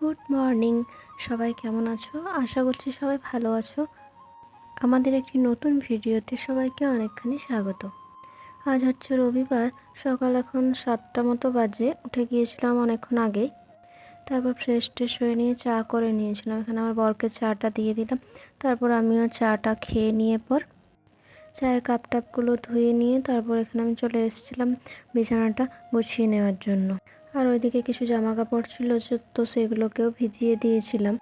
Good morning. সবাই কেমন আছো? আশা করছি সবাই ভালো আছো। আমাদের একটি নতুন ভিডিওতে সবাইকে অনেকখানি স্বাগত। আজ হচ্ছে রবিবার, সকাল এখন সাতটা মতো বাজে, উঠে গিয়েছিলাম অনেকক্ষণ আগেই। তারপর ফ্রেশ ট্রেশ হয়ে নিয়ে চা করে নিয়েছিলাম। এখানে আমার বরকে চাটা দিয়ে দিলাম। তারপর আমিও চাটা খেয়ে নিয়ে পর চায়ের কাপ টাপগুলো ধুয়ে নিয়ে তারপর এখানে আমি চলে এসেছিলাম বিছানাটা গুছিয়ে নেওয়ার জন্য। আর ওইদিকে কিছু জামা কাপড় ছিল তো সেগুলোকেও ভিজিয়ে দিয়েছিলাম।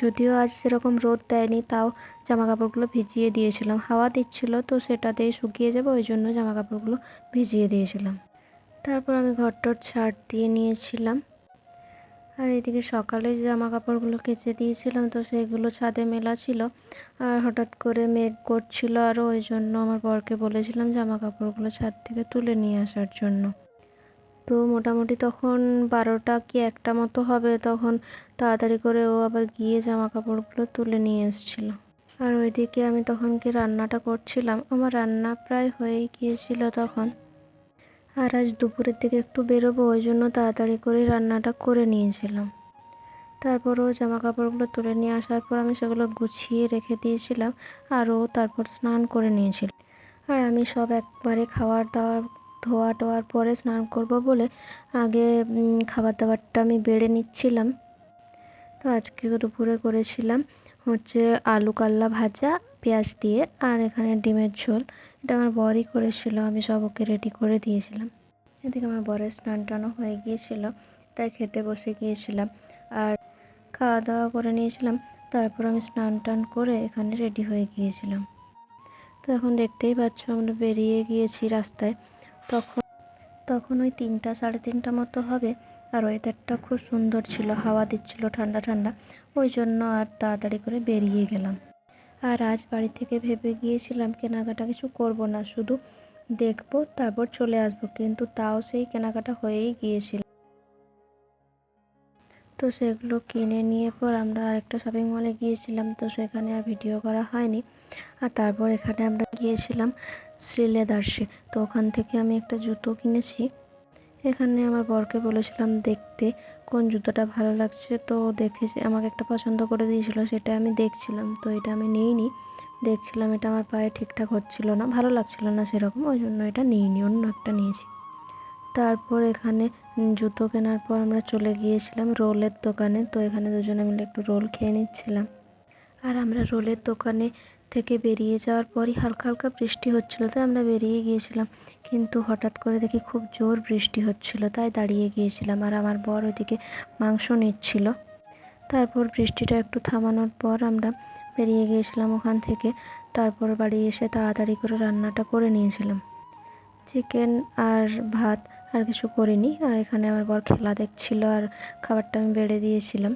যদিও আজ সেরকম রোদ দেয়নি, তাও জামা কাপড়গুলো ভিজিয়ে দিয়েছিলাম। হাওয়া দিচ্ছিল তো সেটাতেই শুকিয়ে যাবে, ওই জন্য জামা কাপড়গুলো ভিজিয়ে দিয়েছিলাম। তারপর আমি ঘরটর ছাড় দিয়ে নিয়েছিলাম। আর এদিকে সকালে যে জামা কাপড়গুলো কেচে দিয়েছিলাম, তো সেগুলো ছাদে মেলা ছিল। আর হঠাৎ করে মেঘ করছিল আর, ওই জন্য আমার বরকে বলেছিলাম জামা কাপড়গুলো ছাদ থেকে তুলে নিয়ে আসার জন্য। তো মোটামুটি তখন বারোটা কি একটা মতো হবে, তখন তাড়াতাড়ি করে ও আবার গিয়ে জামা কাপড়গুলো তুলে নিয়ে এসেছিল। আর ওইদিকে আমি তখন কি রান্নাটা করছিলাম। আমার রান্না প্রায় হয়েই গিয়েছিল তখন। আর আজ দুপুরের দিকে একটু বেরোবো, ওই জন্য তাড়াতাড়ি করে রান্নাটা করে নিয়েছিলাম। তারপর ও জামা কাপড়গুলো তুলে নিয়ে আসার পর আমি সেগুলো গুছিয়ে রেখে দিয়েছিলাম আর ও তারপর স্নান করে নিয়েছিল। আর আমি সব একবারে খাবার দাওয়ার, ধোয়া টোয়ার পরে স্নান করব বলে আগে খাবার দাবারটা আমি বেড়ে নিচ্ছিলাম। তো আজকে দুপুরে করেছিলাম হচ্ছে আলু কাল্লা ভাজা পেঁয়াজ দিয়ে আর এখানে ডিমের ঝোল। এটা আমার বরই করেছিল, আমি সব ওকে রেডি করে দিয়েছিলাম। এদিকে আমার বরের স্নান টানও হয়ে গিয়েছিল, তাই খেতে বসে গিয়েছিলাম। আর খাওয়া দাওয়া করে নিয়েছিলাম, তারপর আমি স্নান টান করে এখানে রেডি হয়ে গিয়েছিলাম। তো এখন দেখতেই পাচ্ছ, আমরা বেরিয়ে গিয়েছি রাস্তায়। তখন তখন ওই তিনটা সাড়ে তিনটা মতো হবে, আর ওয়েদারটা খুব সুন্দর ছিল, হাওয়া দিচ্ছিল ঠান্ডা ঠান্ডা। ওই জন্য আর তাড়াতাড়ি করে বেরিয়ে গেলাম। আর আজ বাড়ি থেকে ভেবে গিয়েছিলাম কেনাকাটা কিছু করব না, শুধু দেখব, তারপর চলে আসব। কিন্তু তাও সেই কেনাকাটা হয়েই গিয়েছিল। তো সেগুলো কিনে নিয়ে পর আমরা আরেকটা শপিং মলে গিয়েছিলাম, তো সেখানে আর ভিডিও করা হয়নি। আর তারপর এখানে আমরা গিয়েছিলাম শ্রীলেদার্সে, তো ওখান থেকে আমি একটা জুতো কিনেছি। এখানে আমার বরকে বলেছিলাম দেখতে, কোন জুতোটা ভালো লাগছে তো দেখে আমাকে একটা পছন্দ করে দিয়েছিল, সেটা আমি দেখছিলাম। তো এটা আমি নিইনি, দেখছিলাম এটা আমার পায়ে ঠিকঠাক হচ্ছিল না, ভালো লাগছিল না সেরকম, ওই জন্য এটা নিইনি, অন্য একটা নিয়েছি। তারপর এখানে জুতো কেনার পর আমরা চলে গিয়েছিলাম রোলের দোকানে, তো এখানে দুজনে মিলে একটু রোল খেয়ে নিচ্ছিলাম। আর আমরা রোলের দোকানে থেকে বেরিয়ে যাওয়ার পরই হালকা হালকা বৃষ্টি হচ্ছিল, তাই আমরা বেরিয়ে গিয়েছিলাম। কিন্তু হঠাৎ করে দেখি খুব জোর বৃষ্টি হচ্ছিল, তাই দাঁড়িয়ে গিয়েছিলাম আর আমার বর ওইদিকে মাংস নিচ্ছিল। তারপর বৃষ্টিটা একটু থামানোর পর আমরা বেরিয়ে গিয়েছিলাম ওখান থেকে। তারপর বাড়ি এসে তাড়াতাড়ি করে রান্নাটা করে নিয়েছিলাম। চিকেন আর ভাত আর কিছু করিনি আর এখানে আমার বর খেলা দেখছিল আর খাবারটা আমি বেড়ে দিয়েছিলাম।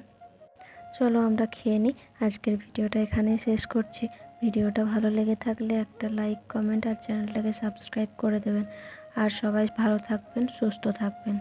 চলো আমরা খেয়ে নিই। আজকের ভিডিওটা এখানেই শেষ করছি। ভিডিওটা ভালো লেগে থাকলে একটা লাইক, কমেন্ট আর চ্যানেলটাকে সাবস্ক্রাইব করে দেবেন। আর সবাই ভালো থাকবেন, সুস্থ থাকবেন।